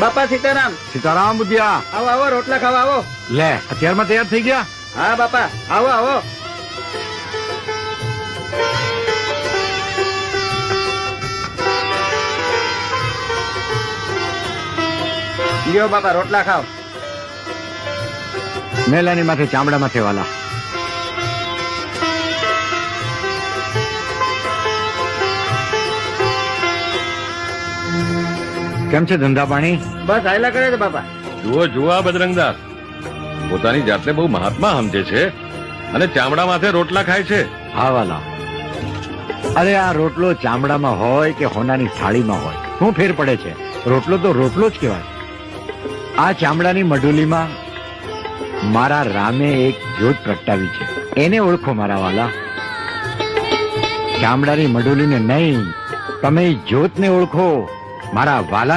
બાપા સીતારામ. સીતારામ બુધિયા આવો આવો રોટલા ખાવા આવો. લે અત્યારમાં તૈયાર થઈ ગયા? હા બાપા આવો આવો. લ્યો બાપા રોટલા ખાઓ મેલાની માથે ચામડા માથે વાલા. કેમ છે ધંધા પાણી? બસ આયલા કરે છે બાપા. જુઓ જુઓ આ બદરંગદાસ પોતાની જાતને બહુ મહાત્મા સમજે છે અને ચામડા માથે રોટલા ખાય છે. હા વાલા. અરે આ રોટલો ચામડામાં હોય કે હોનાની થાળીમાં હોય? શું ફેર પડે છે? રોટલો તો રોટલો જ કહેવાય. આ ચામડાની મડુલીમાં મારા રામે એક જ્યોત પ્રગટાવી છે. એને ઓળખો મારા વાલા. ચામડાની મડુલીને નહીં તમે જોતને જ્યોતને ઓળખો. મારા વાલા